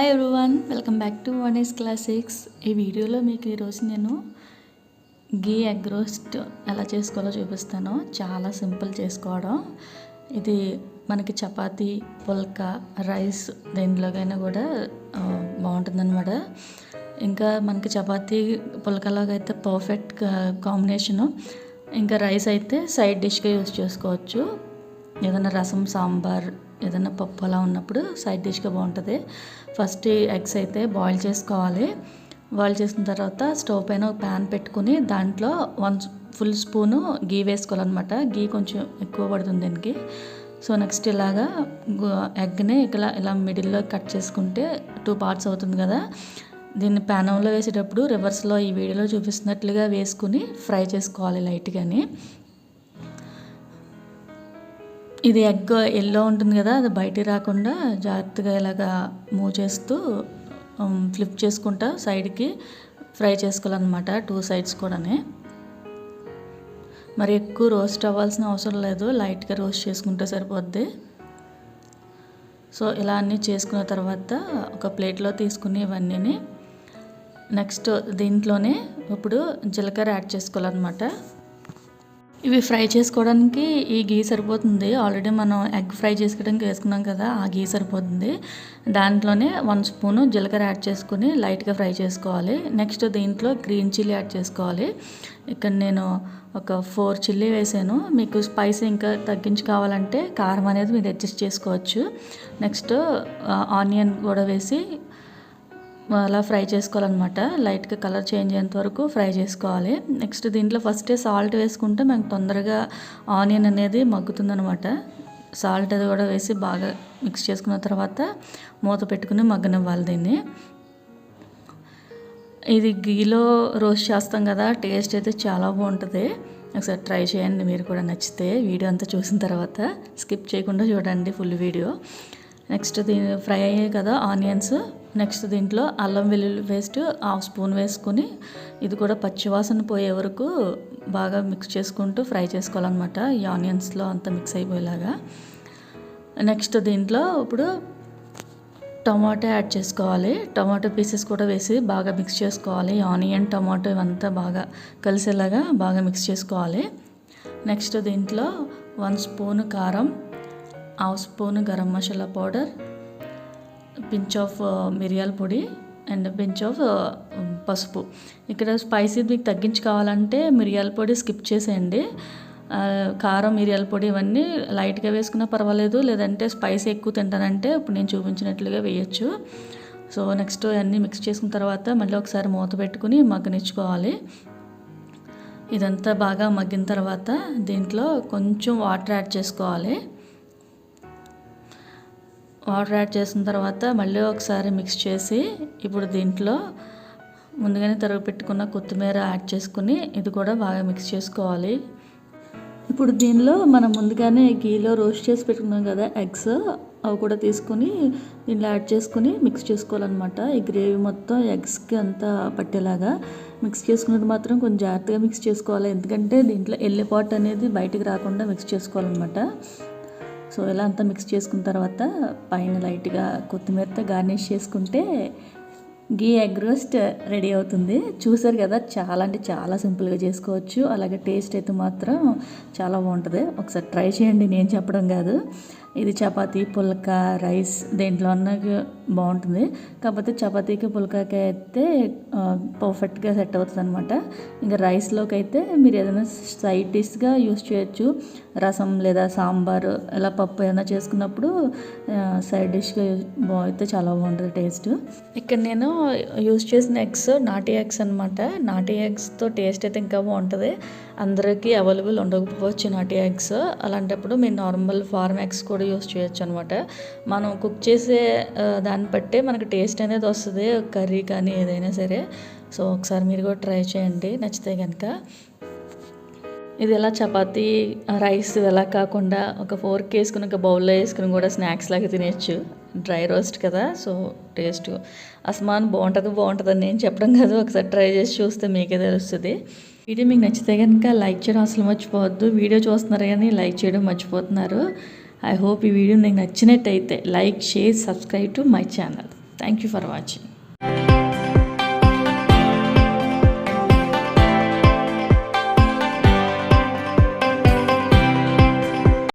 Welcome back to one is classics ఈ వీడియోలో మీకు ఈరోజు నేను గీ ఎగ్ రోస్ట్ ఎలా చేసుకోవాలో చూపిస్తాను. చాలా సింపుల్ చేసుకోవడం. ఇది మనకి చపాతీ పుల్కా రైస్ దేంట్లోకైనా కూడా బాగుంటుందన్నమాట. ఇంకా మనకి చపాతీ పుల్కలాగా అయితే పర్ఫెక్ట్ కాంబినేషను ఇంకా రైస్ అయితే సైడ్ డిష్గా యూస్ చేసుకోవచ్చు. ఏదైనా రసం సాంబార్ ఏదైనా పప్పు అలా ఉన్నప్పుడు సైడ్ డిష్గా బాగుంటుంది. ఫస్ట్ ఎగ్స్ అయితే బాయిల్ చేసుకోవాలి. బాయిల్ చేసిన తర్వాత స్టవ్ పైన ఒక ప్యాన్ పెట్టుకుని దాంట్లో వన్ ఫుల్ స్పూను గీ వేసుకోవాలన్నమాట. గీ కొంచెం ఎక్కువ పడుతుంది దీనికి. సో నెక్స్ట్ ఇలాగా ఎగ్ని ఇలా ఇలా మిడిల్లో కట్ చేసుకుంటే టూ పార్ట్స్ అవుతుంది కదా. దీన్ని ప్యానంలో వేసేటప్పుడు రివర్స్లో ఈ వీడియోలో చూపిస్తున్నట్లుగా వేసుకుని ఫ్రై చేసుకోవాలి లైట్గాని. ఇది ఎగ్ ఎల్లో ఉంటుంది కదా అది బయటికి రాకుండా జాగ్రత్తగా ఇలాగా మూవ్ చేస్తూ ఫ్లిప్ చేసుకుంటా సైడ్కి ఫ్రై చేసుకోవాలన్నమాట టూ సైడ్స్ కూడానే. మరి ఎక్కువ రోస్ట్ అవ్వాల్సిన అవసరం లేదు లైట్గా రోస్ట్ చేసుకుంటే సరిపోద్ది. సో ఇలా అన్నీ చేసుకున్న తర్వాత ఒక ప్లేట్లో తీసుకుని ఇవన్నీ నెక్స్ట్ దీంట్లోనే ఇప్పుడు జీలకర్ర యాడ్ చేసుకోవాలన్నమాట. ఇవి ఫ్రై చేసుకోవడానికి ఈ గీ సరిపోతుంది. ఆల్రెడీ మనం ఎగ్ ఫ్రై చేసుకోవడానికి వేసుకున్నాం కదా ఆ గీ సరిపోతుంది. దాంట్లోనే వన్ స్పూను జీలకర్ర యాడ్ చేసుకుని లైట్గా ఫ్రై చేసుకోవాలి. నెక్స్ట్ దీంట్లో గ్రీన్ చిల్లీ యాడ్ చేసుకోవాలి. ఇక్కడ నేను ఒక ఫోర్ చిల్లీ వేసాను. మీకు స్పైసీ ఇంకా తగ్గించి కావాలంటే కారం అనేది మీరు అడ్జస్ట్ చేసుకోవచ్చు. నెక్స్ట్ ఆనియన్ uh, కూడా వేసి అలా ఫ్రై చేసుకోవాలన్నమాట. లైట్గా కలర్ చేంజ్ అయ్యేంత వరకు ఫ్రై చేసుకోవాలి. నెక్స్ట్ దీంట్లో ఫస్టే సాల్ట్ వేసుకుంటే మనకు తొందరగా ఆనియన్ అనేది మగ్గుతుందనమాట సాల్ట్ అది కూడా వేసి బాగా మిక్స్ చేసుకున్న తర్వాత మూత పెట్టుకుని మగ్గనివ్వాలి దీన్ని. ఇది గీలో రోస్ట్ చేస్తాం కదా టేస్ట్ అయితే చాలా బాగుంటుంది. ఒకసారి ట్రై చేయండి మీరు కూడా నచ్చితే వీడియో అంతా చూసిన తర్వాత. స్కిప్ చేయకుండా చూడండి ఫుల్ వీడియో. నెక్స్ట్ దీని ఫ్రై అయ్యాయి కదా ఆనియన్స్. నెక్స్ట్ దీంట్లో అల్లం వెల్లుల్లి పేస్ట్ హాఫ్ స్పూన్ వేసుకొని ఇది కూడా పచ్చివాసన పోయే వరకు బాగా మిక్స్ చేసుకుంటూ ఫ్రై చేసుకోవాలన్నమాట. ఈ ఆనియన్స్లో అంతా మిక్స్ అయిపోయేలాగా. నెక్స్ట్ దీంట్లో ఇప్పుడు టమాటో యాడ్ చేసుకోవాలి. టమాటో పీసెస్ కూడా వేసి బాగా మిక్స్ చేసుకోవాలి. ఆనియన్ టమాటో ఇవంతా బాగా కలిసేలాగా బాగా మిక్స్ చేసుకోవాలి. నెక్స్ట్ దీంట్లో వన్ స్పూన్ కారం half spoon garam masala powder pinch of మిరియాల పొడి అండ్ పించ్ ఆఫ్ పసుపు. ఇక్కడ స్పైసీ మీకు తగ్గించి కావాలంటే మిరియాల పొడి స్కిప్ చేసేయండి. కారం మిరియాల పొడి ఇవన్నీ లైట్గా వేసుకున్నా పర్వాలేదు లేదంటే స్పైసీ ఎక్కువ తింటానంటే ఇప్పుడు నేను చూపించినట్లుగా వేయచ్చు. సో నెక్స్ట్ అన్నీ మిక్స్ చేసుకున్న తర్వాత మళ్ళీ ఒకసారి మూత పెట్టుకుని మగ్గనిచ్చుకోవాలి. ఇదంతా బాగా మగ్గిన తర్వాత దీంట్లో కొంచెం వాటర్ యాడ్ చేసుకోవాలి. వాటర్ యాడ్ చేసిన తర్వాత మళ్ళీ ఒకసారి మిక్స్ చేసి ఇప్పుడు దీంట్లో ముందుగానే తరుగు పెట్టుకున్న కొత్తిమీర యాడ్ చేసుకుని ఇది కూడా బాగా మిక్స్ చేసుకోవాలి. ఇప్పుడు దీనిలో మనం ముందుగానే గీలో రోస్ట్ చేసి పెట్టుకున్నాం కదా ఎగ్స్ అవి కూడా తీసుకుని దీనిలో యాడ్ చేసుకుని మిక్స్ చేసుకోవాలన్నమాట. ఈ గ్రేవీ మొత్తం ఎగ్స్కి అంతా పట్టేలాగా మిక్స్ చేసుకున్నది మాత్రం కొంచెం జాగ్రత్తగా మిక్స్ చేసుకోవాలి. ఎందుకంటే దీంట్లో ఎల్లిపాట్ అనేది బయటకు రాకుండా మిక్స్ చేసుకోవాలన్నమాట. సో ఇలా అంతా మిక్స్ చేసుకున్న తర్వాత పైన లైట్గా కొత్తిమీరతో గార్నిష్ చేసుకుంటే గీ ఎగ్ రోస్ట్ రెడీ అవుతుంది. చూసారు కదా చాలా అంటే చాలా సింపుల్గా చేసుకోవచ్చు. అలాగే టేస్ట్ అయితే మాత్రం చాలా బాగుంటుంది. ఒకసారి ట్రై చేయండి నేను చెప్పడం కాదు. ఇది చపాతీ పుల్కా రైస్ దేంట్లో అన్నా బాగుంటుంది. కాకపోతే చపాతీకి పుల్కాకి అయితే పర్ఫెక్ట్గా సెట్ అవుతుంది అనమాట ఇంకా రైస్లోకి అయితే మీరు ఏదైనా సైడ్ డిష్గా యూస్ చేయొచ్చు. రసం లేదా సాంబార్ ఇలా పప్పు ఏదైనా చేసుకున్నప్పుడు సైడ్ డిష్గా అయితే చాలా బాగుంటుంది టేస్ట్. ఇక్కడ నేను యూస్ చేసిన ఎగ్స్ నాటి ఎగ్స్ అనమాట నాటి ఎగ్స్తో టేస్ట్ అయితే ఇంకా బాగుంటుంది. అందరికీ అవైలబుల్ ఉండకపోవచ్చు నాటి ఎగ్స్. అలాంటప్పుడు మీరు నార్మల్ ఫార్మ్ ఎగ్స్ కూడా యూస్ చేయొచ్చు అనమాట మనం కుక్ చేసే దాన్ని బట్టే మనకి టేస్ట్ అనేది వస్తుంది కర్రీ కానీ ఏదైనా సరే. సో ఒకసారి మీరు కూడా ట్రై చేయండి నచ్చితే కనుక ఇది ఎలా చపాతీ రైస్ ఎలా కాకుండా ఒక ఫోర్క్ వేసుకుని ఒక బౌల్లో వేసుకుని కూడా స్నాక్స్ లాగా తినేయచ్చు. డ్రై రోస్ట్ కదా సో టేస్ట్ అస్మాన్ బాగుంటుంది బాగుంటుంది అని నేను చెప్పడం కాదు. ఒకసారి ట్రై చేసి చూస్తే మీకే తెలుస్తుంది. వీడియో మీకు నచ్చితే కనుక లైక్ చేయడం అసలు మర్చిపోవద్దు. వీడియో చూస్తున్నారు కానీ లైక్ చేయడం మర్చిపోతున్నారు. ఐ హోప్ ఈ వీడియో మీకు నచ్చినట్టయితే like share subscribe to my channel. Thank you for watching